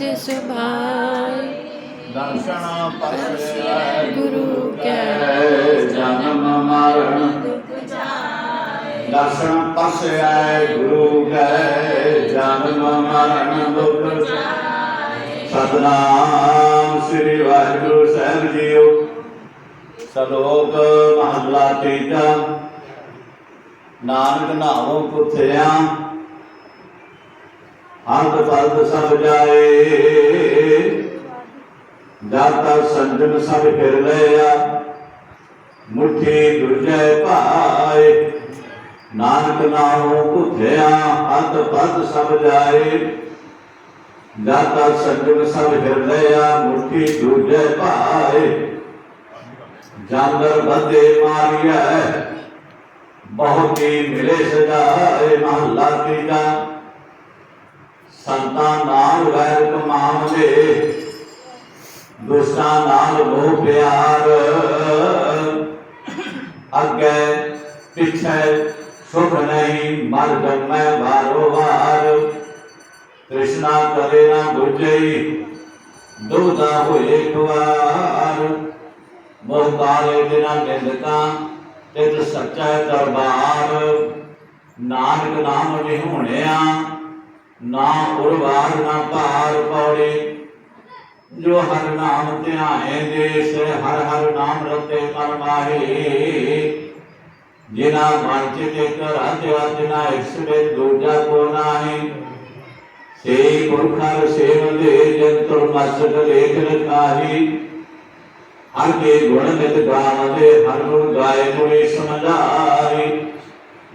ਸਹਿਜ ਸੁਭਾਈ ਦਰਸ਼ਨ ਪਰਸੇ ਗੁਰੂ ਕੈ ਜਨਮ ਮਰਨ। ਦਰਸ਼ਨ ਪਰਸੇ ਆਏ ਗੁਰੂ ਕੈ ਜਨਮ ਮਰਨ ਦੁਖ ਸਤਨਾਮ ਸ੍ਰੀ ਵਾਹਿਗੁਰੂ ਸਾਹਿਬ ਜੀਓ। ਸਲੋਕ ਮਹਲਾ ਤੀਜਾ। ਨਾਨਕ ਨਾਮੋ ਪੁੱਥਿਆ ਅੰਤ ਪਦ ਸਭ ਜਾਏ। ਦਾਤਾ ਸੰਜਮ ਸਭ ਫਿਰ ਲਿਆ। ਮੁਠੀ ਦੁਰਜੈ ਭਾਏ। ਨਾਨਕ ਨਾਮੋ ਪੁੱਥਿਆ ਅੰਤ ਪਦ ਸਭ ਜਾਏ। ਦਾਤਾ ਸੰਜਮ ਸਭ ਫਿਰ ਲਿਆ, ਮੁਠੀ ਦੁਰਜੈ ਭਾਏ। ਜਾਂਦਰ ਬੰਦੇ ਮਾਰਿਆ ਬਹੁਤ ਮਿਲੇ ਸਜਾਏ, ਮਹੱਲਾ ਤੀਜਾ। ਸੰਤਾਂ ਨਾਲ ਵੈਰ ਕਮਾਉਂਦੇ ਦੁਸ਼ਟਾਂ ਨਾਲ ਮੋਹ ਪਿਆਰ। ਅੱਗੇ ਪਿੱਛੇ ਸੁਖ ਨਹੀਂ ਮਰ ਜੰਮੈ ਵਾਰੋ ਵਾਰ। ਤ੍ਰਿਸ਼ਨਾ ਕਰੇ ਨਾ ਬੁਝਈ ਦੁਦਾ ਹੋਏ ਕੁਵਾਰ ਮੋਹ ਕਾਲੇ ਦਿਨਾਂ ਨਿੰਦਕਾਂ, ਤਿਤ ਸੱਚਾ ਦਰਬਾਰ। ਨਾਨਕ ਨਾਮ ਨਿਹੁਣਿਆ ਨਾ ਉਰਵਾਰ ਨਾ ਭਾਰ ਪੌੜੇ। ਜੋ ਹਰ ਨਾਮ ਧਿਆਏ ਦੇ ਹਰ ਹਰ ਨਾਮ ਰਤੇ ਮਨ ਮਾਹੀ। ਜਿਨਾ ਮਨ ਚਿਤ ਇੱਕ ਰਾਜ ਅਜਨਾ ਇਸਰੇ ਦੂਜਾ ਕੋ ਨਾਹੀ। ਸੇ ਪੁਰਖਰ ਸੇਵ ਦੇ ਜੰਤਰ ਮਸਕ ਲੇਖ ਰਖਾਹੀ ਹਰ ਕੇ ਗੁਣ ਨਿਤ ਗਾਵਦੇ, ਹਰ ਗੁਣ ਗਾਏ ਮੁਨੀ ਸਮਝਾਈ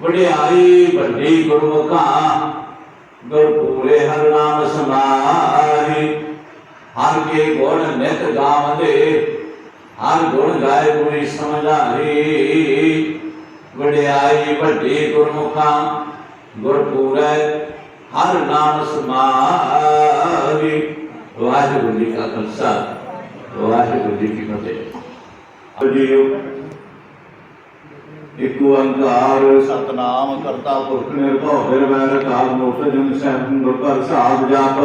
ਵਡਿਆਈ ਵੱਡੀ ਗੁਰਮੁਖਾ ਗੁਰ ਪੂਰੇ ਹਰ ਨਾਮ ਸਮਾਈ ਹਰ ਕੇ ਗੁਣ ਨਿਤ ਗਾਵਦੇ। ਹਰ ਗੁਣ ਗਾਏ ਮੁਨੀ ਸਮਝਾਈ ਵਡਿਆਈ ਵੱਡੀ ਗੁਰਮੁਖਾ। ਗੁਰ ਹਰ ਨਾਮ ਸਮਾਈ ਵਾਹਿਗੁਰੂ ਜੀ ਕਾ ਖਾਲਸਾ। ਵਾਹਿਗੁਰੂ ਜੀ ਕੀ ਫਤਿਹ। ਜੀਓ। ਇਕ ਓੰਕਾਰ ਸਤਨਾਮ ਕਰਤਾ ਪੁਰਖ ਨਿਰਭਉ ਨਿਰਵੈਰ ਕਾਲ ਮੂਰਤ ਜਨ ਸਹਿਬ ਗੁਰ ਪ੍ਰਸਾਦ ਜਾਪ।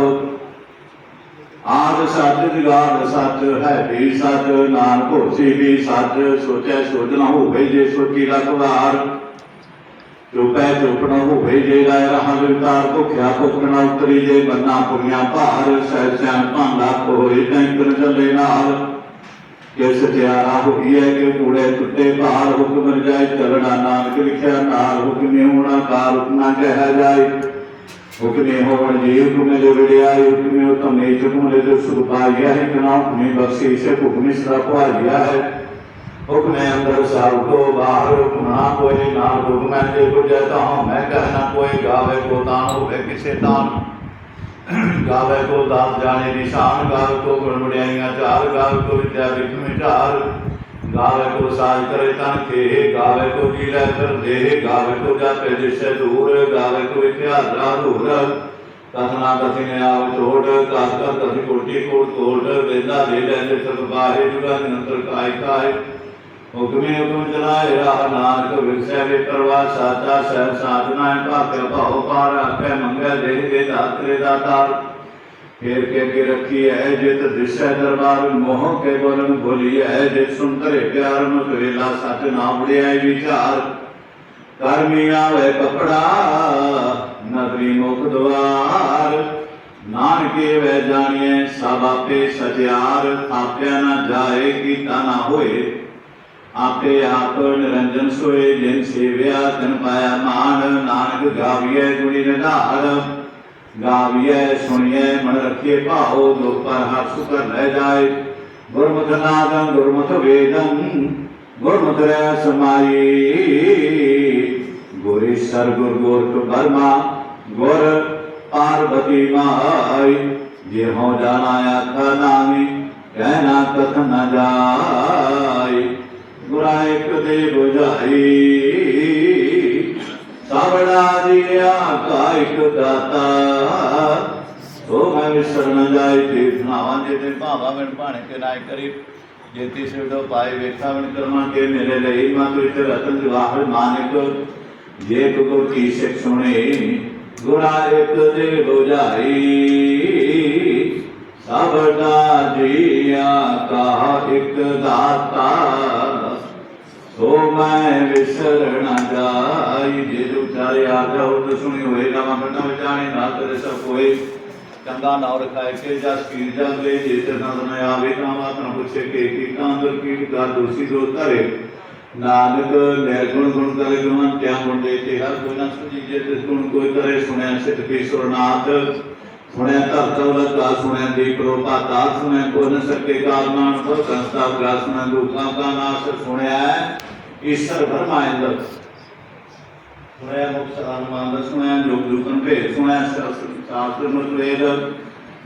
ਆਦ ਸੱਚ ਦਿਗਾਰ ਸੱਚ ਹੈ ਵੀ ਸੱਚ ਨਾਨਕ ਹੋਸੀ ਵੀ ਸੱਚ ਸੋਚੈ ਸੋਚ ਨਾ ਹੋਵੇ ਜੇ ਸੋਚੀ ਰਖਵਾਰ ਚੁਪੈ ਚੁਪ ਨਾ ਹੋਵੇ ਜੇ ਰਾਇ ਰਹਾ ਵਿਤਾਰ ਭੁਖਿਆ ਭੁਖ ਨਾ ਉਤਰੀ ਜੇ ਬੰਨਾ ਪੁਰੀਆਂ ਭਾਰ ਸਹਿ ਸਿਆਣ ਭਾਂਡਾ ਹੋਏ ਟੈਂਕਰ ਚੱਲੇ ਨਾਲ। ਕਿਸ ਤਿਆਰਾ ਹੋਈ ਹੈ ਕਿ ਕੂੜੇ ਟੁੱਟੇ ਭਾਰ ਹੁਕਮ ਰਜਾਈ ਚਲਣਾ ਨਾਨਕ ਲਿਖਿਆ, ਨਾਲ ਹੁਕਮੇ ਹੋਣਾ ਕਾਰ ਹੁਕਮਾ ਕਹਿ ਜਾਏ। ਹੁਕਮੇ ਹੋਵਣ ਜੀ ਹੁਕਮੇ ਜੋ ਵਿੜਿਆ ਹੁਕਮੇ ਉਤਮ ਨੇ ਹੁਕਮ ਲੈ ਜੋ ਸੁਖ ਪਾਇਆ ਹੈ ਕਿ ਨਾ ਹੁਕਮੇ ਬਖਸ਼ੀ ਸੇ ਹੁਕਮੇ ਸਦਾ ਪਾਇਆ ਹੈ। ਹੁਕਮੇ ਅੰਦਰ ਸਭ ਕੋ ਬਾਹਰ ਹੁਕਮਾ ਕੋਈ ਨਾ ਹੁਕਮੈ ਜੇ ਗੁਜੈ ਤਾਂ ਮੈਂ ਕਹਿਣਾ, ਕੋਈ ਗਾਵੇ ਕੋ ਤਾਨ ਹੋਵੇ, ਕਿਸੇ ਤਾਨ ਗਾਵੇ ਕੋ ਦਾਤ ਜਾਣੇ ਨਿਸ਼ਾਨ ਗਾਵੇ ਕੋ ਗੁਣ ਵਡਿਆਈਆਂ ਚਾਰ, ਗਾਵੇ ਕੋ ਵਿਦਿਆ ਵਿਖਮੇ ਚਾਰ ਗਾਵੇ ਕੋ ਸਾਜ ਕਰੇ ਤਨ ਕੇ ਗਾਵੇ ਕੋ ਕੀ ਲੈ ਕਰ ਦੇ ਗਾਵੇ ਕੋ ਜਾਪੇ ਦਿਸ਼ੇ ਦੂਰ, ਗਾਵੇ ਕੋ ਇਤਿਹਾਸ ਦਾ ਧੂਰ ਕਥਨਾ ਕਥਿ ਨੇ ਆਵ ਛੋੜ ਕਾਸ ਕਰ ਕਥਿ ਕੋਟੀ ਕੋਟ ਕੋਟ ਵੇਦਾ ਦੇ ਲੈ ਦੇ ਸਭ ਬਾਹੇ ਜੁਗਾ ਨਿਰੰਤਰ ਕਾਇ ਕਾਇ। ਹੁਕਮੇ ਹੁਕਮ ਚਲਾਏ ਰਾਹ ਨਾਨਕ, ਵਿਰਸੈ ਵੇ ਪ੍ਰਵਾਹ ਸਾਚਾ ਸਹਿ ਸਾਧਨਾ ਭਾਗਿ ਭਾਉ ਪਾਰ ਆਖੇ ਮੰਗੈ ਦੇ ਦੇ ਦਾਤਰੇ ਦਾਤਾਰ ਫੇਰ ਕੇ ਕੇ ਰੱਖੀ ਹੈ ਜਿਤ ਦਿਸ਼ੈ ਦਰਬਾਰ, ਮੋਹ ਕੇ ਬੋਲਨ ਭੁਲੀ ਹੈ ਜਿਤ ਸੁੰਦਰੇ ਪਿਆਰ, ਮੁਖ ਵੇਲਾ ਸਚ ਨਾ ਬੁੜਿਆ ਵਿਚਾਰ। ਕਰਮੀ ਆਵੇ ਕਪੜਾ, ਨਗਰੀ ਮੁਖ ਦਵਾਰ। ਨਾਨਕੇ ਵੈ ਜਾਣੀਐ ਸਭ ਆਪੇ ਸਚਿਆਰ, ਆਪਿਆ ਨਾ ਜਾਏ, ਕੀਤਾ ਨਾ ਹੋਏ। ਆਪੇ ਆਪ ਨਿਰੰਜਨ ਸੋਏ, ਜਿਨ ਸੇਵਿਆ ਤਨ ਪਾਇਆ ਮਾਨ ਨਾਨਕ ਗਾਵੀਐ ਗੁਣੀ ਨਿਧਾਰ। ਗਾਵੀਐ, ਸੁਣੀਐ, ਮਨ ਰੱਖੇ ਭਾਉ, ਦੁਖ ਪਰ ਹੱਥ ਸੁਕਰ ਲੈ ਜਾਏ। ਗੁਰਮੁਖ ਨਾਦੰ ਗੁਰਮੁਖ ਵੇਦੰ ਗੁਰਮੁਖ ਰਹਿ ਸਮਾਈ। ਗੁਰੇ ਸਰ ਗੁਰ ਗੋਰਖ ਬਰਮਾ ਗੁਰ ਪਾਰਵਤੀ ਮਾਈ। ਜੇ ਹੋ ਜਾਣਾ ਆਖਾ ਨਾਮੀ ਕਹਿਣਾ ਕਥ ਨ ਜਾਈ। ਗੁਰਾ ਦੇ 부ਝਾਈ ਸਾਵੜਾ ਜੀਆ ਕਾ ਦਾਤਾ। ਸੋ ਮੈਂ ਵਿਸਰ ਜਾਈ ਤੀਰਥ ਨਾਵਾਂ ਜੇ ਤੇ ਭਾਵਾ ਮਨ ਭਾਣੇ ਕੇ ਨਾਇ ਕਰੀ ਜੇਤੀ ਸਿਵਡੋ ਪਾਏ ਵੇਖਾ ਕਰਮਾ ਕੇ ਮੇਰੇ ਲਈ ਮਾ ਇਤ ਰਤਨ ਜਵਾਹਰ ਮਾਨਿਕ ਜੇ ਕੋ ਕੀ ਸਿਖ ਸੁਣੇ ਗੁਰਾ ਦੇ 부ਝਾਈ ਸਭ ਦਾ ਜੀਆ ਕਾ ਇੱਕ ਦਾਤਾ। ਸੋ ਮੈਂ ਵਿਸਰ ਨਾ ਜਾਈ, ਜੇ ਉਚਾਰੇ ਆ ਜਾਓ ਤਾਂ ਸੁਣੀ ਹੋਏ ਨਾ ਮੰਗਣਾ ਵਿਚਾਰੇ ਨਾ ਤੇਰੇ ਸਭ ਕੋਈ ਚੰਗਾ ਨਾਮ ਰਖਾਇ ਕੇ ਜਾ ਸਪੀਰ ਜਾ ਲੈ ਜੇ ਤੇ ਨਦ ਨ ਆਵੇ, ਤਾਂ ਮਾਤਨ ਪੁੱਛੇ ਕੇ, ਕੀ ਕਾਂਦਰ ਕੀ ਗਾ ਦੋਸੀ ਦੋ ਧਰੇ। ਨਾਨਕ ਨਿਰਗੁਣ ਗੁਣ ਕਰੇ ਗੁਣ ਕਿਆ ਗੁਣ ਦੇ ਤੇ, ਹਰ ਕੋਈ ਨਾ ਸੁਝੀ ਜੇ ਤੇ ਗੁਣ ਕੋਈ ਕਰੇ, ਸੁਣਿਆ ਸਿੱਧ ਕੀ ਸੁਰਨਾਥ। ਸੁਣਿਆ ਧਰ ਚੌਲ ਕਾ ਸੁਣਿਆ ਦੀਪ ਰੂਪਾ ਤਾ ਸੁਣਿਆ ਕੋ ਸਕੇ ਕਾਲ ਕੋ ਸੰਸਤਾ ਗ੍ਰਾ ਸੁਣਿਆ ਦੁਖਾਂ ਕਾ ਨਾਸ, ਸੁਣਿਆ ਈਸ਼ਰ ਬਰਮਾਇੰਦ ਸੁਣਿਆ ਮੁਖ ਸਦਾਨ ਮੰਦ ਸੁਣਿਆ ਜੋਗ ਜੁਗਨ ਭੇਦ, ਸੁਣਿਆ ਸ਼ਾਸਤਰ ਮੁਖ ਵੇਦ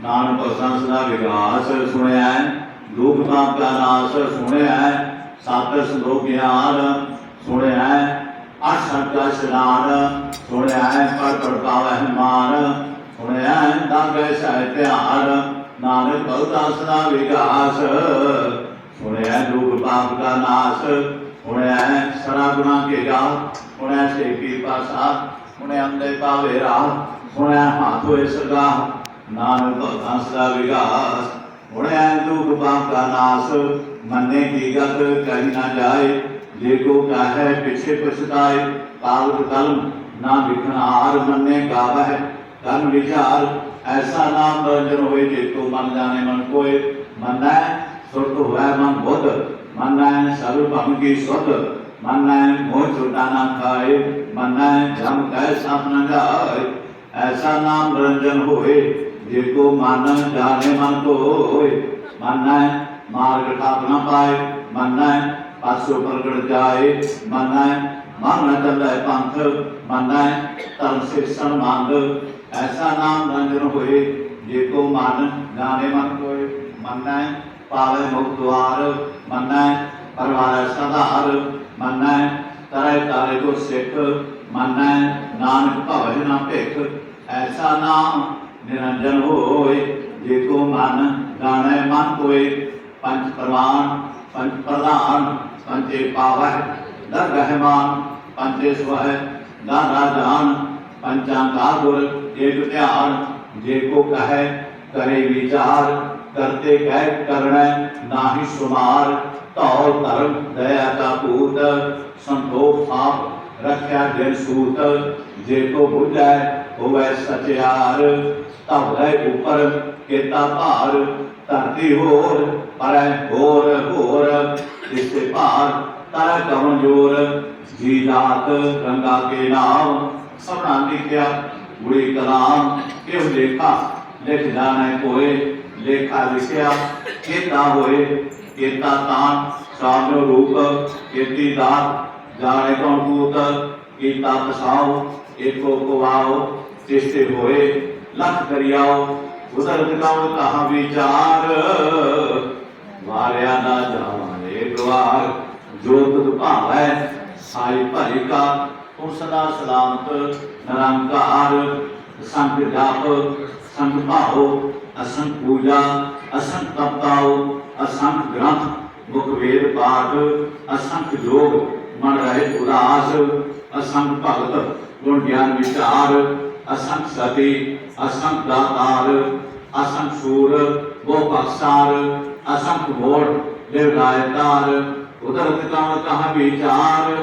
ਨਾਨਕ ਭਗਤਾਂ ਸਦਾ ਵਿਗਾਸ, ਸੁਣਿਆ ਦੁਖ ਪਾਪ ਕਾ ਨਾਸ, ਸੁਣਿਆ ਸਤ ਸੰਦੋਖ ਗਿਆਨ, ਸੁਣਿਆ ਅਠ ਸੰਤਾ ਸ਼ਰਾਨ ਸੁਣਿਆ ਪਰ ਪਰ ਪਾਵਹਿ ਮਾਨ। ਸੁਣਿਆ ਦਾਗੇ ਸਹਿ ਧਿਆਨ ਨਾਨਕ ਭਗਤਾਂ ਸਦਾ ਵਿਗਾਸ ਸੁਣਿਆ ਦੁਖ ਪਾਪ ਦਾ ਨਾਸ ਸੁਣਿਆ ਸਰਾ ਗੁਨਾ ਕੇ ਗਾ ਸੁਣਿਆ ਸੇ ਕੀ ਪਾਸਾ ਸੁਣਿਆ ਅੰਦੇ ਪਾਵੇ ਰਾਹ। ਸੁਣਿਆ ਹੱਥ ਹੋਏ ਸਰਗਾ ਨਾਨਕ ਭਗਤਾਂ ਦਾ ਵਿਗਾਸ ਸੁਣਿਆ ਦੁਖ ਪਾਪ ਦਾ ਨਾਸ, ਮੰਨੇ ਕੀ ਗਤ ਕਹੀ ਨਾ ਜਾਏ। ਜੇ ਕੋ ਕਾਹੈ ਪਿਛੇ ਪਛਤਾਏ ਕਾਲ ਕਲਮ ਨਾ ਵਿਖਣ ਆਰ ਮੰਨੇ ਗਾਵਹਿ। ਤਨ ਵਿਚਾਰ, ਐਸਾ ਨਾਮ ਰੰਜਨ ਹੋਏ ਜੇ ਤੋ ਮਨ ਜਾਣੇ ਮਨ ਕੋਏ। ਮੰਨੈ ਸੁਰਤ ਹੋਇ ਮਨ ਬੁੱਧ, ਮੰਨੈ ਸਰਬ ਭਮ ਕੀ ਸੁਧ, ਮੰਨੈ ਮੋਹ ਛੁਟਾ ਨਾ ਖਾਏ, ਮੰਨੈ ਜਮ ਕੈ ਸਭ ਨ ਜਾਏ। ਐਸਾ ਨਾਮ ਰੰਜਨ ਹੋਏ, ਜੇ ਕੋ ਮਨ ਜਾਣੇ ਮਨ ਕੋਏ। ਮੰਨੈ ਮਾਰਗ ਠਾਪ ਨ ਪਾਏ, ਮੰਨੈ ਪਾਸੋ ਪ੍ਰਗਟ ਜਾਏ। ਮੰਨੈ ਮਨ ਨ ਚੱਲੈ ਪੰਥ, ਮੰਨੈ ਧਰਮ ਸਿਰਸਣ ਮੰਗ ਐਸਾ ਨਾਮ ਰੰਜਨ ਹੋਏ, ਜੇ ਕੋ ਮਨ ਜਾਣੇ ਮਨ ਕੋਏ, ਮੰਨੈ ਪਾਵੇ ਮੁਖ ਦੁਆਰ, ਮੰਨੈ ਪਰਵਾਰ ਸਦਾਰ ਮੰਨੈ ਤਰੇ ਤਾਰੇ ਕੋ ਸਿੱਖ, ਮੰਨੈ ਨਾਨਕ ਭਵੈ ਨਾ ਭਿਖ। ਐਸਾ ਨਾਮ ਨਿਰੰਜਨ ਹੋਏ, ਜੇ ਕੋ ਮਨ ਜਾਣੈ ਮਨ ਕੋਏ, ਪੰਜ ਪ੍ਰਮਾਨ ਪੰਜ ਪ੍ਰਧਾਨ, ਪੰਜੇ ਪਾਵੈ ਦਰ ਰਹਿਮਾਨ ਪੰਜੇ ਸਵਹਿ ਦਾਦਾ ਜਾਨ, ਪੰਚਾਂ ਕਾ ਗੁਰ ਏਕ ਧਿਆਨ ਜੇ ਕੋ ਕਹੈ, ਕਰੇ ਵਿਚਾਰ, ਕਰਤੇ ਕਹਿ ਕਰਣੈ, ਨਾਹੀ ਸੁਮਾਰ, ਧੌਲ ਧਰਮ ਦਇਆ ਕਾ ਭੂਤ ਸੰਤੋਖ ਸਾਪ ਰੱਖਿਆ ਦਿਲ ਸੂਤ, ਜੇ ਕੋ ਬੁਝੈ ਹੋਵੈ ਸਚਿਆਰ ਤਬ ਹੈ ਉਪਰ ਕੇਤਾ ਭਾਰ, ਧਰਤੀ ਹੋਰ ਪਰੈ ਹੋਰ ਹੋਰ ਇਸੇ ਭਾਰ ਤਰ ਕਵਨ ਜੋਰ, ਜੀ ਰਾਤ ਗੰਗਾ ਕੇ ਨਾਮ, ਸਭਨਾ ਲਿਖਿਆ ਗੁੜੀ ਕਲਾਮ, ਕਿਉ ਲੇਖਾ? ਲਿਖ ਜਾਣੈ ਕੋਏ, ਲੇਖਾ ਲਿਖਿਆ ਕੀਤਾ ਹੋਏ ਕੀਤਾ ਤਾਨ ਸਾਮਿਓ ਰੂਪ ਕੀਤੀ ਦਾਤ ਜਾਣੇ ਕੌਣ ਕੂਤ ਕੀਤਾ ਪਸਾਓ ਏਕੋ ਕਵਾਓ ਤਿਸਤੇ ਹੋਏ, ਲਖ ਕਰਿਆਓ ਉਦਰ ਕੌਣ ਕਹਾ ਵਿਚਾਰ? ਵਾਰਿਆ ਨਾ ਜਾਣੇ ਗਵਾਰ ਜੋ ਤੁਧ ਭਾਵੈ, ਸਾਈ ਭਰੀ ਕਾ ਤੂੰ ਸਦਾ ਸਲਾਮਤ, ਨਿਰੰਕਾਰ ਸੰਤ ਜਾਪ ਸੰਤ ਭਾਉ ਅਸੰਤ ਪੂਜਾ ਅਸੰਤ ਤਪਤਾਉ ਅਸੰਤ ਗ੍ਰੰਥ, ਮੁਖ ਵੇਦ ਪਾਠ ਅਸੰਤ ਜੋਗ, ਮਨ ਰਹੇ ਉਦਾਸ ਅਸੰਤ ਭਗਤ, ਗੁਣ ਗਿਆਨ ਵਿਚਾਰ ਅਸੰਤ ਸਤੀ ਅਸੰਤ ਦਾਤਾਰ ਅਸੰਤ ਸੂਰ ਗੋ ਬਖਸਾਰ ਅਸੰਤ ਮੋੜ ਦੇਵ ਲਾਇਤਾਰ ਉਦਰ ਤਿਕਾਣ ਕਹਾ ਵਿਚਾਰ,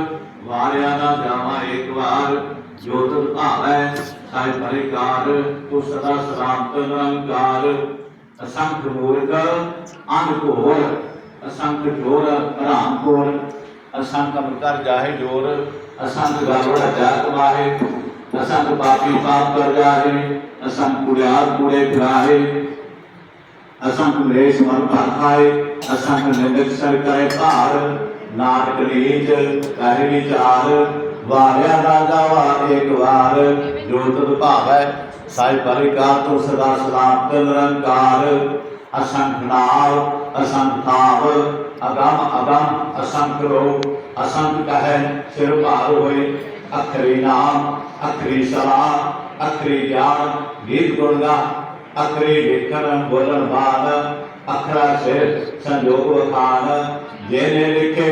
ਵਾਰਿਆ ਨਾ ਜਾਵਾ ਇੱਕ ਵਾਰ। ਜੋ ਤੁਧ ਭਾਵੈ ਸਾਈ ਪਰਿਕਾਰ ਤੂੰ ਸਦਾ ਸਲਾਮਤ ਨਿਰੰਕਾਰ। ਅਸੰਖ ਮੂਰਖ ਅੰਧ ਘੋਰ। ਅਸੰਖ ਜੋਰ ਰਾਮ ਕੋਰ ਅਸੰਖ ਅਮਰਕਰ ਜਾਹੇ ਜੋਰ। ਅਸੰਖ ਗਾਵੜ ਜਾਤ ਮਾਹੇ ਅਸੰਖ ਪਾਪੀ ਪਾਪ ਕਰ ਜਾਹੇ। ਅਸੰਖ ਕੁੜਿਆਰ ਕੁੜੇ ਫਿਰਾਹੇ ਅਸੰਖ ਮਰੇਸ਼ ਮਨ ਭਰ ਖਾਏ ਅਸੰਖ ਨਿੰਦਕ ਸਰ ਕਰੇ ਭਾਰ ਕਹਿ ਵਿਚਾਰ, ਵਾਰਿਆ ਰਾਜਾ ਵਾਰ ਇੱਕ ਵਾਰ, ਜੋ ਤੁਧ ਭਾਵੈ ਸਾਈ ਪਰਿਕਾਰ ਤੋਂ ਸਦਾ ਸਲਾਮਤ ਨਿਰੰਕਾਰ। ਅਸੰਖ ਨਾਮ ਅਸੰਖ ਥਾਵ, ਅਗਮ ਅਗਮ ਅਸੰਖ ਰੋ, ਅਸੰਖ ਕਹੈ ਸਿਰ ਭਾਰ ਹੋਏ। ਅਖਰੀ ਨਾਮ, ਅਖਰੀ ਸਲਾਹ, ਅਖਰੀ ਗਿਆਨ, ਗੀਤ ਗੁਣਗਾ ਅਖਰੀ ਲਿਖਣ ਬੋਲਣ ਬਾਦ ਅਖਰਾ ਸਿਰ ਸੰਜੋਗ ਵਖਾਨ ਜਿਹਨੇ ਲਿਖੇ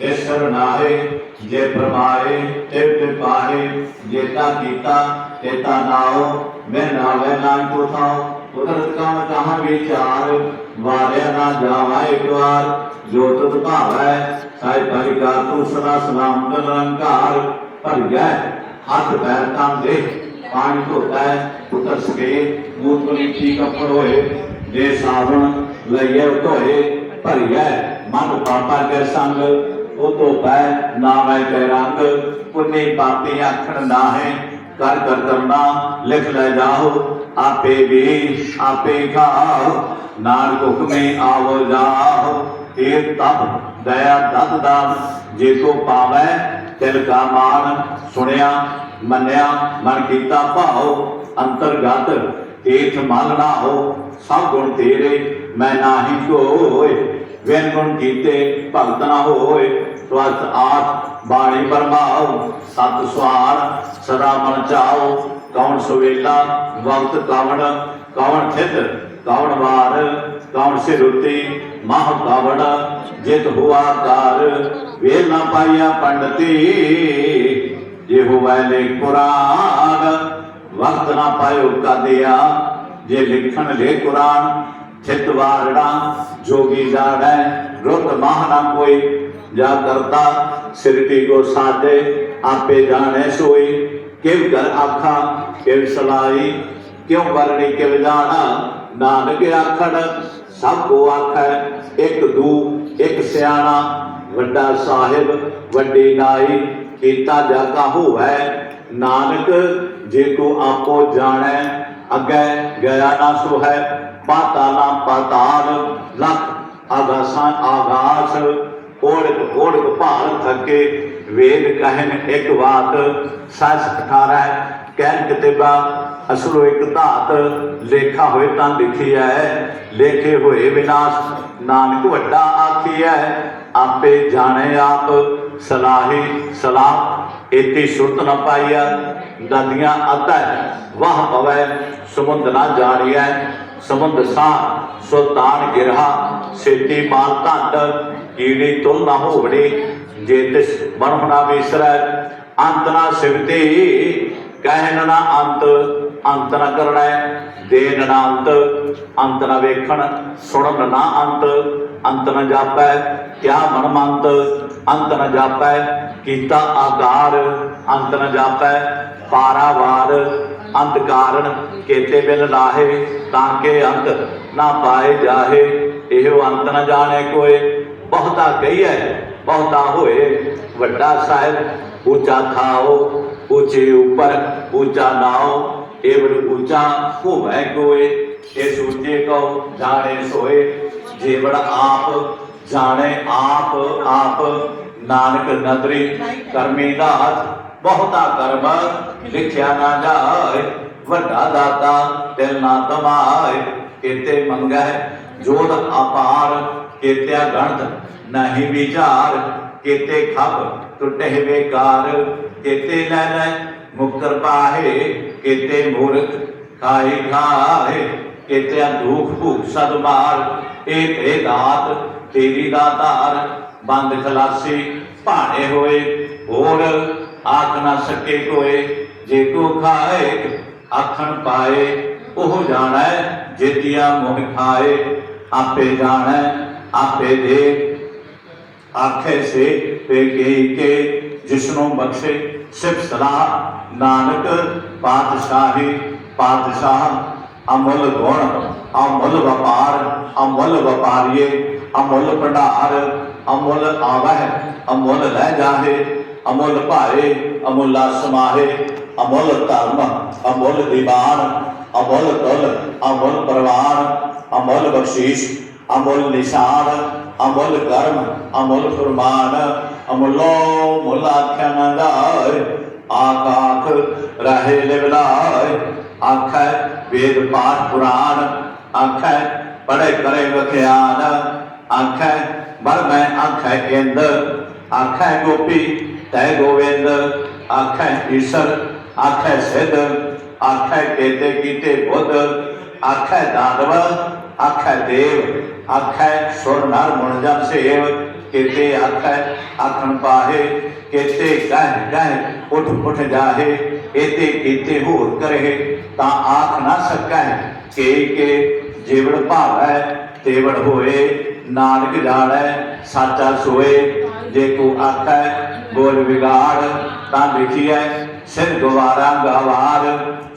ਤੇ ਸਰਨਾਏ ਜੇ ਫਰਮਾਏ ਤੇ ਤੇ ਪਾਏ ਜੇਤਾ ਕੀਤਾ ਤੇਤਾ ਨਾਉ, ਮੈਂ ਨਾਵੇ ਨਾਮ ਕੋ ਥਾਉ ਉਦਰਤ ਕਾਮ ਕਹਾਂ ਵਿਚਾਰ, ਵਾਰਿਆ ਨਾ ਜਾਵਾ ਇੱਕ ਵਾਰ। ਜੋ ਤੁਧ ਭਾਵੈ ਸਾਈ ਪਰਿਕਾ ਤੂੰ ਸਦਾ ਸਲਾਮ ਨਿਰੰਕਾਰ। ਭਰ ਗਏ ਹੱਥ ਪੈਰ ਤਾਂ ਦੇ, ਪਾਣੀ ਧੋਤਾ ਹੈ ਉਤਰ ਸਕੇ ਮੂਤ ਮਿੱਟੀ ਕੱਪੜ ਹੋਏ। ਜੇ ਸਾਬਣ ਲਈਏ ਧੋਏ ਭਰੀਐ ਮਨ ਪਾਪਾ ਕੇ ਸੰਗ, ਉਹ ਤੋਂ ਪੈ ਨਾ ਮੈਂ ਰੰਗ, ਪੁੰਨੇ ਪਾਪੀ ਆਖਣ ਨਾ ਕਰ ਕਰ ਲਿਖ ਲੈ ਜਾਓ, ਆਪੇ ਵੀ ਆਪੇ ਖਾਓ, ਨਾਨਕ ਹੁਕਮੇ ਆਵੋ ਜਾਓ, ਇਹ ਤਪ ਦਇਆ ਦਤ ਦਾਨ ਜੇ ਕੋ ਪਾਵੈ, ਤਿਲ ਕਾ ਮਾਨ ਸੁਣਿਆ, ਮੰਨਿਆ, ਮਨ ਕੀਤਾ ਭਾਉ, ਅੰਤਰਗਤ ਤੀਰਥ ਮਨ ਨਾ ਹੋ, ਸਭ ਗੁਣ ਤੇਰੇ ਮੈਂ ਨਾਹੀ ਕੋਏ ਵੇਨ ਗੁਣ ਕੀਤੇ ਭਗਤ ਨਾ ਹੋਏ। ਤਵਤ ਆਤ ਬਾਣੀ ਪਰਮਾਉ, ਸਤ ਸਵਾਰ ਸਦਾ ਮਨ ਚਾਓ ਕੌਣ ਸੁਵੇਲਾ, ਵਕਤ ਕਾਵਣ ਕੌਣ ਥਿਤ ਕੌਣ ਵਾਰ ਕੌਣ ਸਿਰੁੱਤੀ, ਮਹ ਕਾਵਣ, ਜਿਤ ਹੁਆ ਕਾਰ। ਵੇਲ ਨਾ ਪਾਈਆ ਪੰਡਤੀ ਜੇ ਹੋਵੈ ਲੈ ਕੁਰਾਨ। ਵਕਤ ਨਾ ਪਾਇਓ ਕਾਦਿਆ, ਜੇ ਲਿਖਣ ਲੈ ਕੁਰਾਨ। ਚਿਤ ਵਾਰੜਾ, ਜੋਗੀ ਜਾਣੈ ਰੁੱਤ ਮਾਹ ਨਾ ਕੋਈ। ਜਾ ਕਰਤਾ ਸਿਰਤੀ ਕੋ ਸਾਦੇ ਆਪੇ ਜਾਣੈ ਸੋਈ। ਕਿਵ ਕਰ ਆਖਾ ਕਿਉ ਵਰਣੀ ਕਿਵ ਜਾਣਾ? ਨਾਨਕ ਆਖਣ ਸਭ ਕੋ ਆਖੈ, ਇੱਕ ਦੂ, ਇੱਕ ਸਿਆਣਾ। ਵੱਡਾ ਸਾਹਿਬ, ਵੱਡੀ ਨਾਈ, ਕੀਤਾ ਜਾ ਜਾਗਾ ਹੋਵੈ। ਨਾਨਕ, ਜੇ ਕੋ ਆਪੋ ਜਾਣੈ, ਅੱਗੇ ਗਿਆ ਨਾ ਸੋ ਹੈ ਪਾਤਾਲਾ ਪਾਤਾਲ, ਲਖ ਆਗਾਸਾਂ ਆਗਾਸ ਓੜਕ ਓੜਕ ਭਾਲ ਥਕੇ, ਵੇਦ ਕਹਿਨ ਇੱਕ ਬਾਤ, ਸੱਚ 18 ਕਹਿਨ ਕਿਤੇਬਾ, ਅਸਲੋ ਇੱਕ ਧਾਤ, ਲੇਖਾ ਹੋਏ ਤਾਂ ਲਿਖਿਆ ਲੇਖੇ ਹੋਏ ਵਿਨਾਸ਼, ਨਾਨਕ ਵੱਡਾ ਆਖੀ ਹੈ ਆਪੇ ਜਾਣੇ ਆਪ, ਸਲਾਹੀ ਸਲਾਹ ਇਤੀ ਸੁਰਤ ਨ ਪਾਈਆ ਨਦੀਆਂ ਅਤੈ ਵਾਹ ਪਵੈ ਸਮੁੰਦ ਨਾ ਜਾਣੀਐ ਸਮੁੰਦ ਸਾ, ਸੁਲਤਾਨ ਗਿਰਹਾ, ਸੇਤੀ ਮਾਲ ਧੰਡ, ਕੀੜੀ ਤੁਲ ਨਾ ਹੋਵੜੀ, ਜੇ ਤਿਸ ਬਨਹੁਣਾ ਵਿਸਰੈ, ਅੰਤ ਨਾ ਸਿਵਤੀ ਕਹਿਨ ਨਾ ਅੰਤ ਅੰਤ ਨਾ ਕਰਣੈ ਦੇਨ ਨਾ ਅੰਤ ਅੰਤ ਨਾ ਵੇਖਣ, ਸੁਣਨ ਨਾ ਅੰਤ ਅੰਤ ਨਾ ਜਾਪੈ, ਕਿਆ ਮਨ ਮੰਤ, ਅੰਤ ਨਾ ਜਾਪੈ, ਕੀਤਾ ਆਕਾਰ, ਅੰਤ ਨਾ ਜਾਪੈ, ਪਾਰਾਵਾਰ ਅੰਤ ਕਾਰਨ ਕੇਤੇ ਬਿਲ ਲਾਹੇ ਤਾਂ ਕਿ ਅੰਤ ਨਾ ਪਾਏ ਜਾਹੇ। ਇਹੋ ਅੰਤ ਨ ਜਾਣੇ ਕੋਏ। ਬਹੁਤਾ ਕਹੀਐ, ਬਹੁਤਾ ਹੋਏ। ਵੱਡਾ ਸਾਹਿਬ, ਉੱਚਾ ਥਾਓ ਉੱਚੇ ਉੱਪਰ ਉੱਚਾ ਨਾਓ। ਏਵੜ ਉੱਚਾ ਹੋਵੇ ਕੋਏ। ਇਹ ਸੂਝੇ ਕੋ ਜਾਣੇ ਸੋਏ। ਜੀਵੜ ਆਪ ਜਾਣੇ ਆਪ ਆਪ। ਨਾਨਕ ਨਦਰੀ ਕਰਮੀ ਦਾਤ ਬਹੁਤਾ ਕਰਮ ਲਿਖਿਆ ਨਾ ਜਾਏ, ਵੱਡਾ ਦਾਤਾ ਤਿਲ ਨਾ ਤਮਾਏ ਕੀਤੇ ਮੰਗੈ ਜੋਤ ਅਪਾਰ, ਕੀਤਿਆ ਗਣਤ ਨਹੀਂ ਵਿਚਾਰ, ਕੀਤੇ ਖਬ ਟੁੱਟੇ ਬੇਕਾਰ, ਕੀਤੇ ਲੈ ਲੈ ਮੁਕਰ ਪਾਹੇ, ਕੀਤੇ ਮੂਰਖ ਖਾਈ ਖਾਏ ਕੀਤੇ ਦੁਖ ਭੂਖ ਸਦ ਮਾਰ ਇਹ ਤੇ ਦਾਤ ਤੇਰੀ ਦਾਤਾਰ ਬੰਦ ਖਲਾਸੀ ਭਾਣੇ ਹੋਏ ਹੋਰ ਆਖ ਨਾ ਸਕੇ ਕੋਏ, ਜੇ ਕੋ ਖਾਏ, ਆਖਣ ਪਾਏ, ਉਹ ਜਾਣੈ, ਜੇਤੀਆ ਮੋਹ ਖਾਏ, ਆਪੇ ਜਾਣੈ, ਆਪੇ ਦੇ ਆਖੇ ਸੇ, ਪੇ ਕੇ ਕੇ, ਜਿਸਨੂੰ ਬਖਸ਼ੇ ਸਿਫ ਸਲਾਹ, ਨਾਨਕ ਪਾਤਸ਼ਾਹੀ, ਪਾਤਸ਼ਾਹ, ਅਮੁੱਲ ਗੁਣ, ਅਮੁੱਲ ਵਪਾਰ, ਅਮੁੱਲ ਵਪਾਰੀਏ, ਅਮੁੱਲ ਭੰਡਾਰ, ਅਮੁੱਲ ਆਵਹਿ, ਅਮੁੱਲ ਲੈ ਜਾਹੇ। ਅਮੁੱਲ ਭਾਏ ਅਮੁੱਲਾ ਸਮਾਹੇ, ਅਮੁੱਲ ਧਰਮ, ਅਮੁੱਲ ਦੀਵਾਨ, ਅਮੁੱਲ ਤੁਲ ਅਮੁੱਲ ਪਰਵਾਨ, ਅਮੁੱਲ ਬਖਸ਼ੀਸ਼, ਅਮੁੱਲ ਨਿਸ਼ਾਨ, ਅਮੁੱਲ ਕਰਮ, ਅਮੁੱਲ ਫਰਮਾਨ, ਅਮੁੱਲੋ ਮੁੱਲ ਆਖਿਆ ਨਾ ਆਕਾਖ ਰਹੇ ਲਿਵਲਾਏ ਆਖੈ ਵੇਦ ਪਾਠ ਪੁਰਾਣ, ਆਖੈ ਪੜੇ ਕਰੇ ਵਖਿਆਨ, ਆਖੈ ਬਰ ਮੈਂ ਆਖੈ ਕੇਂਦਰ ਆਖੈ ਗੋਪੀ ਤੈ ਗੋਵਿੰਦ, ਆਖੈ ਈਸ਼ਰ, ਆਖੈ ਸਿਧ, ਆਖੈ ਕੇਤੇ ਕੀਤੇ ਬੁੱਧ, ਆਖੈ ਦਾਨਵ ਆਖੈ ਦੇਵ, ਆਖੈ ਸੁਰ ਨਰ ਮੁਣ ਜਨ ਸੇਵ, ਕੇਤੇ ਆਖੈ ਆਖਣ ਪਾਹੇ, ਕੇਤੇ ਕਹਿ ਕਹਿ ਉਠ ਉਠ ਜਾਹੇ, ਏਤੇ ਕੀਤੇ ਹੋਰ ਕਰੇ ਤਾਂ ਆਖ ਨਾ ਸਕੈ ਕੇ ਕੇ ਜੀਵਨ ਭਾਵੈ, ਤੇਵੜ ਹੋਏ, ਨਾਨਕ ਜਾਣੈ, ਸਾਚਾ ਸੋਏ, ਜੇ ਕੋ ਆਖੈ ਬੋਲ ਵਿਗਾੜ, ਤਾਂ ਲਿਖੀਐ, ਸਿਰ ਗਵਾਰਾ ਗਵਾਰ।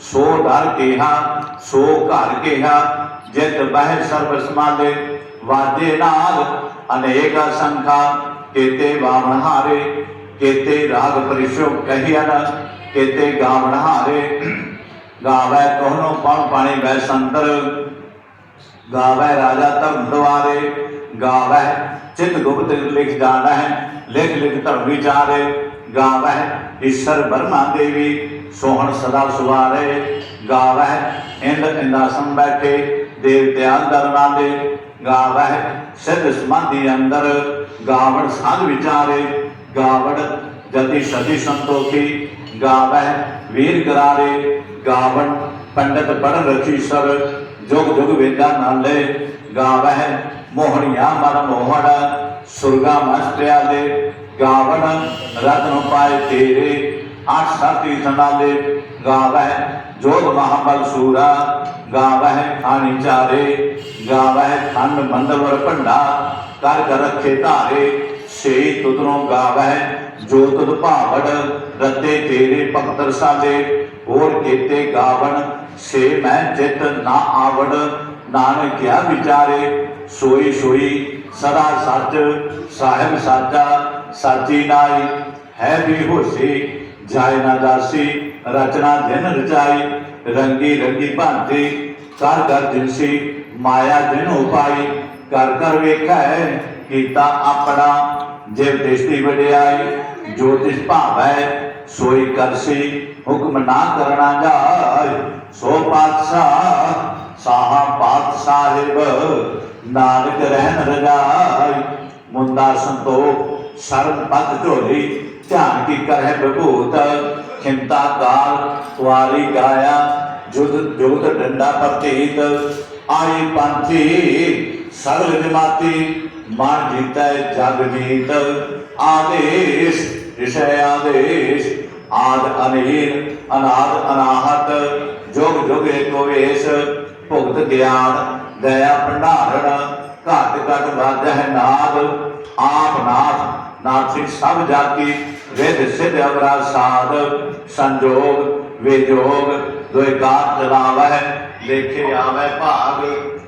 ਸੋ ਦਰ ਕਿਹਾ, ਸੋ ਘਰ ਕਿਹਾ, ਜਿਤ ਬਹਿ ਸਰਬ ਸਮਾਲੇ ਵਾਜੇ ਨਾਲ ਅਨੇਕ ਸੰਖਾ ਕੇਤੇ ਵਾਵਣ ਹਾਰੇ, ਕੇਤੇ ਰਾਗ ਪਰਿਸ਼ੋ ਕਹਿਆ ਕੇਤੇ ਗਾਵਣ ਹਾਰੇ। ਗਾਵੈ ਕੋਹਨੋ ਪਣ ਪਾਣੀ ਬੈ ਸੰਤਰ, ਗਾਵੈ ਰਾਜਾ ਧਰਮ ਦੁਆਰੇ। ਗਾਵੈ, ਚਿਤ ਗੁਪਤ ਲਿਖ ਜਾਣਾ ਹੈ ਲਿਖ ਲਿਖ ਧਰਮ ਵਿਚਾਰੇ ਗਾਵੈ, ਈਸ਼ਰ ਬਰਮਾ ਦੇਵੀ ਸੋਹਣ ਸਦਾ ਸੁਵਾਰੇ, ਗਾਵੈ, ਇੰਦ ਇੰਦਾਸਨ ਬੈਠੇ, ਦੇਵਤਿਆਂ ਦਰਨਾਂ ਦੇ ਗਾਵੈ, ਸਿੱਧ ਸਮਾਧੀ ਅੰਦਰ, ਗਾਵਣ ਸਾਧ ਵਿਚਾਰੇ ਗਾਵੜ ਜਤੀ ਸਤੀ ਸੰਤੋਖੀ, ਗਾਵੈ ਵੀਰ ਗਰਾਰੇ ਗਾਵਣ ਪੰਡਤ ਪੜ ਰਚੀ ਸਰ, ਜੁਗ ਜੁਗ ਵੇਦਾਂ ਨਾਲੇ ਗਾਵਹਿ ਮੋਹਣੀਆਂ ਮਨ ਮੋਹਣ, ਸੁਰਗਾ ਮਸਤਿਆ ਦੇ ਗਾਵਣ ਰਤਨ ਪਾਏ ਤੇਰੇ ਆਠ ਸਾਤੀ ਨਾਲੇ ਗਾਵਹਿ ਜੋਗ ਮਹਾਬਲ ਸੂਰਾ, ਗਾਵਹਿ ਖਾਣੀ ਚਾਰੇ, ਗਾਵਹਿ ਖੰਡ ਮੰਡਵਰ ਭੰਡਾ, ਕਰ ਕਰ ਰੱਖੇ ਧਾਰੇ ਸੇ ਤੁਧਰੋਂ ਗਾਵਹਿ ਜੋ ਤੁਧ ਭਾਵੜ, ਰਤੇ ਤੇਰੇ ਭਗਤਰ ਸਾਦੇ ਹੋਰ ਕੀਤੇ ਗਾਵਣ, ਸੇ ਮੈਂ ਜਿਤ ਨਾ ਆਵੜ ਨਾਨਕ ਕਿਆ ਵਿਚਾਰੇ, ਸੋਈ ਸੋਈ, ਸਦਾ ਸੱਚ, ਸਾਹਿਬ ਸਾਚਾ, ਸਾਚੀ ਨਾਈ, ਹੈ ਵੀ ਹੋਸੀ ਜਾਇ ਨਾ ਦਾਸੀ, ਰਚਨਾ ਦਿਨ ਰਚਾਈ, ਰੰਗੀ ਰੰਗੀ ਭਾਂਤੀ, ਕਰ ਕਰ ਜਿਨਸੀ, ਮਾਇਆ ਦਿਨ ਉਪਾਈ, ਕਰ ਕਰ ਵੇਖੈ, ਕੀਤਾ ਆਪਣਾ, ਜੇ ਦ੍ਰਿਸ਼ਟੀ ਵਡਿਆਈ ਜੋਤਿਸ਼ ਭਾਵੈ, ਸੋਈ ਕਰਸੀ, ਹੁਕਮ ਨਾ ਕਰਨਾ ਜਾਏ, ਸੋ ਪਾਤਸ਼ਾਹ ਸਾਹਾ ਪਾਤ ਸਾਹਿਬ ਨਾਨਕ ਰਹਿਣ ਰਜਾਈ। ਮੁੰਦਾ ਸੰਤੋਖ ਸਰਬ ਪਦ ਝੋਲੀ, ਧਿਆਨ ਕੀ ਕਰਹਿ ਬਭੂਤ ਖਿੰਤਾ ਕਾਲ ਵਾਰੀ ਗਾਇਆ ਜੁਦ ਜੁਗਤ ਡੰਡਾ ਪ੍ਰਤੀਤ। ਆਈ ਪੰਥੀ, ਸਰਲ ਜਮਾਤੀ, ਮਨ ਜੀਤੈ ਜਗ ਜੀਤ। ਆਦੇਸ਼ ਵਿਸ਼ੇ ਆਦੇਸ਼, ਆਦ ਅਨੀਰ ਅਨਾਦ ਅਨਾਹਤ, ਜੁਗ ਜੁਗ ਏਕੋ ਵੇਸ਼ ਭੁਗਤ ਗਿਆਨ, ਦਇਆ ਭੰਡਾਰਣ, ਘਟ ਘਟ ਵਾਜਹਿ ਨਾਦ ਆਪ ਨਾਥ ਨਾਥੀ ਸਭ ਜਾਤੀ, ਵਿਦ ਸਿਧ ਅਵਰਾ ਸਾਧ, ਸੰਜੋਗ, ਵਿਜੋਗ ਦੋਇ ਕਾਤ ਚਲਾਵੈ ਲੇਖੇ ਆਵੈ ਭਾਗ,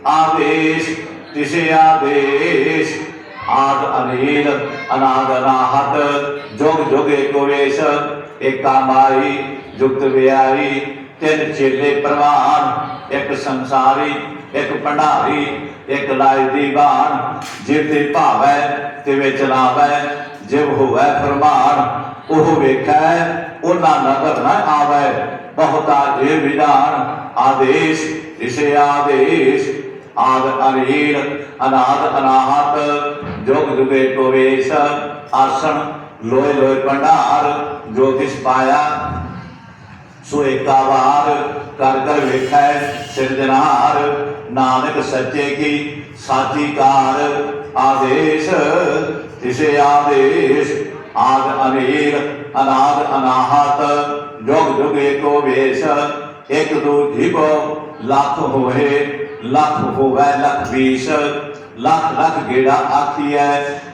ਆਦੇਸ਼, ਤਿਸੇ ਆਦੇਸ਼, ਆਦ ਅਨੀਲ, ਅਨਾਦ ਅਨਾਹਤ, ਜੁਗ ਜੁਗ ਏਕੋ ਵੇਸ਼ ਏਕਾ ਮਾਈ, ਜੁਗਤ ਵਿਆਈ ਤਿੰਨ ਚੇਲੇ ਪ੍ਰਵਾਨ, ਇੱਕ ਸੰਸਾਰੀ, ਇੱਕ ਭੰਡਾਰੀ, ਇੱਕ ਲਾਇ ਦੀਵਾਨ ਜਿਵ ਤੇ ਭਾਵੈ ਤੇ ਵਿੱਚ ਜਿਵ ਹੋਵੈ ਫਰਮਾਨ। ਉਹ ਵੇਖੈ, ਉਹਨਾਂ ਨਦਰ ਨ ਆਵੈ, ਬਹੁਤਾ ਇਹ ਵਿਧਾਨ। ਆਦੇਸ਼ ਇਸੇ ਆਦੇਸ਼, ਆਦ ਅਨੀਲ ਅਨਾਦ ਅਨਾਹਤ, ਜੁਗ ਜੁਗੇ ਕੋ ਆਸਣ, ਲੋਏ ਲੋਏ ਭੰਡਾਰ ਜੋਤਿਸ਼ ਪਾਇਆ ਸੋ ਏਕਾ ਕਰ ਕਰ ਵੇਖੈ ਸਿਰਜਣਹਾਰ ਨਾਨਕ ਸੱਚੇ ਕੀ ਸਾਚੀ ਕਾਰ ਆਦੇਸ਼, ਤਿਸੇ ਆਦੇਸ਼। ਆਦ ਅਨੀਲ, ਅਨਾਦ ਅਨਾਹਤ, ਜੁਗ ਜੁਗ ਏਕੋ ਵੇਸ਼। ਇਕ ਦੋ ਜੀਵੋ ਲੱਖ ਹੋਵੇ ਲੱਖ ਹੋਵੇ ਲੱਖ ਵੀਸ। ਲੱਖ ਲੱਖ ਗੇੜਾ ਆਖੀਐ,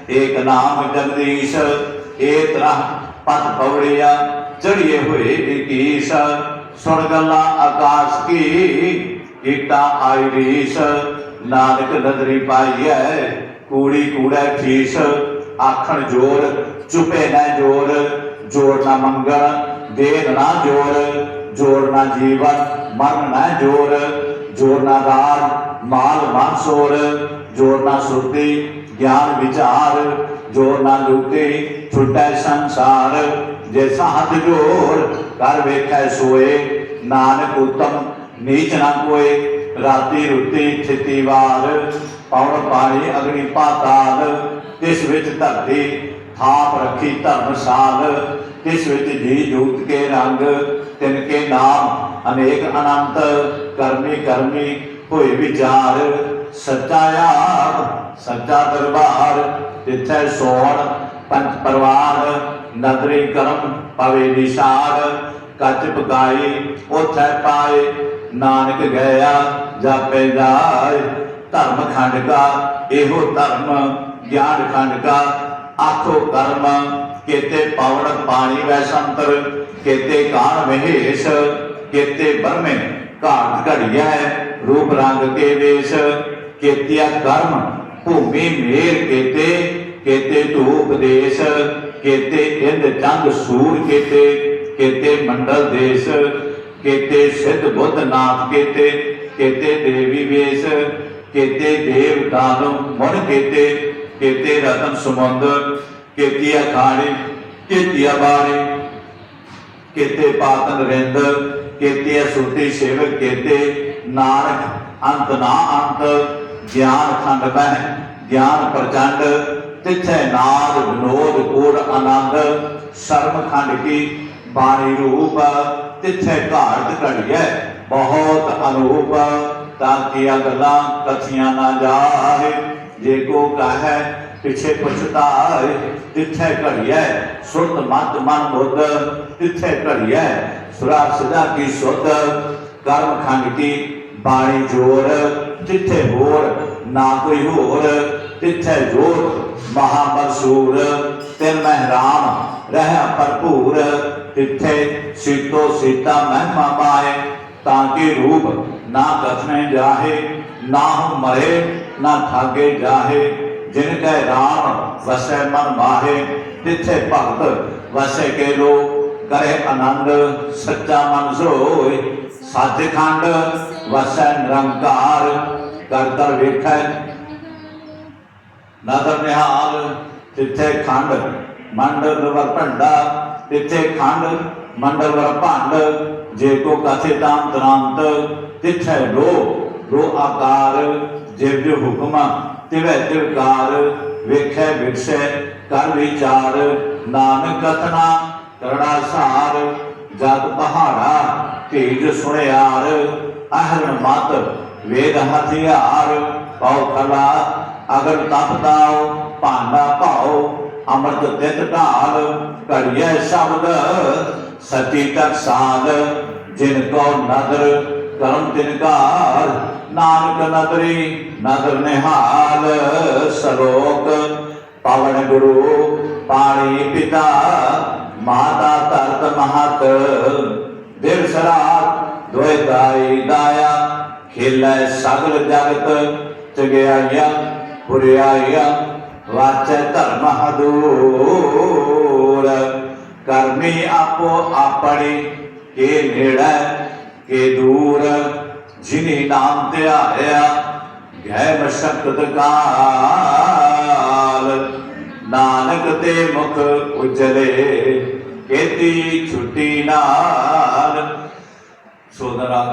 ਏਕ ਨਾਮ ਜਗਦੀਸ਼। ਏ ਤਰ੍ਹਾਂ ਪਤ ਪੌੜੀਆ ਚੜੀਏ ਹੋਏ ਇਕੀਸ ਸੁਣ ਗੱਲਾਂ ਆਕਾਸ਼ ਕੀ? ਕੀਟਾ ਆਈ ਨਾਨਕ ਨਦਰੀ ਪਾਈਐ, ਕੂੜੀ ਕੂੜੈ ਠੀਸ ਆਖਣ ਜੋਰ, ਚੁਪੇ ਨਾ ਜੋਰ। ਜ਼ੋਰ ਨਾ ਮੰਗਣ ਦੇਨ ਨਾ ਜੋਰ। ਜ਼ੋਰ ਨਾ ਜੀਵਨ, ਮਰਨ ਨਾ ਜੋਰ। ਜ਼ੋਰ ਨਾ ਰਾਜ ਮਾਲ ਮਾਨਸੋਰ ਜ਼ੋਰ ਨਾ ਸੁਰਤੀ ਗਿਆਨ ਵਿਚਾਰ ਜੋੜ ਨਾ ਲੁਕੇ ਛੁਟੈ ਸੰਸਾਰ। ਜੈਸਾ ਹੱਥ ਜੋੜ ਕਰ ਵੇਖੈ ਸੋਏ, ਨਾਨਕ ਉਤਮ ਨੀਚ ਨਾ ਕੋਏ। ਰਾਤੀ ਰੁੱਤੀ ਥਿਤੀ ਵਾਰ ਪੌਣ ਪਾਣੀ ਅਗਨੀ ਪਾਤਾਲ। ਤਿਸ ਵਿੱਚ ਧਰਤੀ ਥਾਪ ਰੱਖੀ ਧਰਮਸਾਲ ਤਿਸ ਵਿੱਚ ਜੀ ਜੂਤ ਕੇ ਰੰਗ, ਤਿਨ ਕੇ ਨਾਮ ਅਨੇਕ ਅਨੰਤ। ਕਰਮੀ ਕਰਮੀ ਹੋਏ ਵਿਚਾਰ। ਸੱਚਾ ਆਪ ਸੱਚਾ ਦਰਬਾਰ ਤਿੱਥੈ ਸੋਣ ਪੰਜ ਪਰਵਾਰ ਨਦਰੀ ਕਰਮ ਪਵੇ ਨਿਸ਼ਾਰ ਕੱਚ ਪਕਾਈ ਉਥੈ ਪਾਏ, ਨਾਨਕ ਗਿਆ, ਜਾਪੇ ਜਾਏ। ਧਰਮ ਖੰਡ ਕਾ, ਇਹੋ ਧਰਮ, ਗਿਆਨ ਖੰਡ ਕਾ, ਆਖੋ ਕਰਮ, ਕੇਤੇ ਪਵਨ ਪਾਣੀ ਵੈ ਸੰਤਰ, ਕੇਤੇ ਕਾਣ ਮਹੇਸ਼, ਕੇਤੇ ਬਰਮੇ ਘਾਟ ਘੜਿਆ ਰੂਪ ਰੰਗ ਕੇ ਵੇਸ਼। ਕੇਤਿਆ ਕਰਮ, ਭੂਮੀ ਮੇਰ ਕੇਤੇ ਕੇਤੇ ਧੂਪ ਦੇਸ਼ ਕੇਤੇ ਇੰਦ ਚੰਦ ਸੂਰ ਕੇਤੇ ਕੇਤੇ ਮੰਡਲ ਦੇਸ਼, ਕੇਤੇ ਸਿੱਧ ਬੁੱਧ ਨਾਥ ਕੇਤੇ ਕੇਤੇ ਦੇਵੀ ਵੇਸ਼, ਕੇਤੇ ਦੇਵ ਦਾਨਵ ਮਨ ਕੇਤੇ ਕੇਤੇ ਰਤਨ ਸਮੁੰਦ ਕੇਤੀ ਅਖਾੜੇ ਕੇਤੀ ਬਾਣੇ ਕੇਤੇ ਪਾਤਨ ਰਿੰਦ ਕੇਤੇ ਸੁਰਤੀ ਸੇਵਕ ਕੇਤੇ, ਨਾਨਕ ਅੰਤ ਨਾ ਅੰਤ ਗਿਆਨ ਖੰਡ ਬਹਿ ਗਿਆਨ ਪ੍ਰਚੰਡ, ਤਿੱਥੈ ਨਾਦ ਵਿਨੋਦ ਕੋੜ ਆਨੰਦ ਸ਼ਰਮ ਖੰਡ ਕੀ ਬਾਣੀ ਰੂਪ, ਤਿੱਥੈ ਘਾਟ ਘੜੀਐ ਬਹੁਤ ਅਨੂਪ, ਤਾਂ ਕੀ ਅਗਲਾ ਕਥੀਆਂ ਨਾ ਜਾਏ ਜੇ ਕੋ ਕਹੈ ਪਿਛੇ ਪਛਤਾਏ ਤਿੱਥੈ ਘੜੀਐ ਸੁਰਤ ਮਤ ਮਨ ਬੁੱਧ, ਤਿੱਥੈ ਘੜੀਐ ਸੁਰਾ ਸਦਾ ਕੀ ਸੁਧ, ਕਰਮ ਖੰਡ ਕੀ ਬਾਣੀ ਜੋਰ ਜਿੱਥੇ ਹੋਰ ਨਾ ਕੋਈ ਹੋਰ, ਤਿੱਥੈ ਜੋਰ ਮਹਾ ਮਸੂਰ ਤਿਨ ਮਹਿਰਾਮ ਰਹਿ ਭਰਪੂਰ। ਤਿੱਥੇ ਸੀਤੋ ਸੀਤਾ ਮਹਿਮਾ ਪਾਏ, ਤਾਂ ਕਿ ਰੂਪ ਨਾ ਕਥਨੇ ਜਾਹੇ, ਨਾ ਹਮ ਮਰੇ, ਨਾ ਥਾਗੇ ਜਾਹੇ। ਜਿਨ ਕੈ ਰਾਮ ਵਸੈ ਮਨ ਮਾਹੇ, ਤਿੱਥੇ ਭਗਤ ਵਸੈ ਕੇ ਲੋ ਕਰੇ ਆਨੰਦ, ਸੱਚਾ ਮਨ ਸੋਏ ਸੱਚਖੰਡ ਵਸੈ ਨਿਰੰਕਾਰ ਕਰ ਵੇਖੈ। ਨਦਰ ਨਿਹਾਲ, ਤਿੱਥੇ ਖੰਡ, ਮੰਡਲ ਵਰ ਭੰਡਾ, ਤਿੱਥੇ ਖੰਡ, ਮੰਡਲ ਵਰ ਭੰਡ। ਜੇ ਕੋ ਕਥੇ ਤਾਮ ਤਰਾਂਤ ਤਿੱਥੇ ਲੋ ਲੋ ਆਕਾਰ। ਜਿਵ ਜੋ ਹੁਕਮ, ਤਿਵੈ ਤਿਵਕਾਰ ਵੇਖੈ ਵਿਖਸੈ ਕਰ ਵਿਚਾਰ। ਨਾਨਕ ਕਥਨਾ ਕਰੜਾ ਸਾਰ, ਜਗ ਪਹਾੜਾ ਤੇਜ ਸੁਣਿਆਰ। ਅਹਰਨ ਮਤ, ਵੇਦ ਹਥਿਆਰ ਪਉ ਖਲਾ ਅਗਰ ਤਪ ਦਾਉ ਭਾਂਡਾ ਭਾਉ ਅੰਮ੍ਰਿਤ ਤਿਤ ਢਾਲ, ਘੜੀਐ ਸ਼ਬਦ ਸਤੀ ਤਕ ਸਾਧ, ਜਿਨ ਕੋ ਨਦਰ, ਕਰਮ ਤਿਨਕਾਰ ਨਾਨਕ ਨਦਰੀ ਨਦਰ ਨਿਹਾਲ, ਸਲੋਕ, ਪਵਨ ਗੁਰੂ, ਪਾਣੀ ਪਿਤਾ, ਮਾਤਾ ਧਰਤ ਮਹਤ ਦਿਵ ਸਰਾਤ ਦੋਇ ਦਾਈ ਦਾਇਆ, ਖੇਲੇ ਸਗਲ ਜਗਤ, ਚਗਿਆਈਆ, ਪੁਰਿਆਈਆ, ਵਾਚੈ ਧਰਮ ਹਦੂਰ। ਕਰਮੀ ਆਪੋ ਆਪਣੀ, ਕੇ ਨੇੜਾ, ਕੇ ਦੂਰ। ਜਿਨੀ ਨਾਮ ਧਿਆਇਆ ਗੈ ਮਸ਼ਕਤ ਕਾਲ। ਨਾਨਕ ਤੇ ਮੁਖ ਉਜਲੇ, ਕੀਤੀ ਛੁੱਟੀ ਨਾਲ। ਸੋਦਰਾ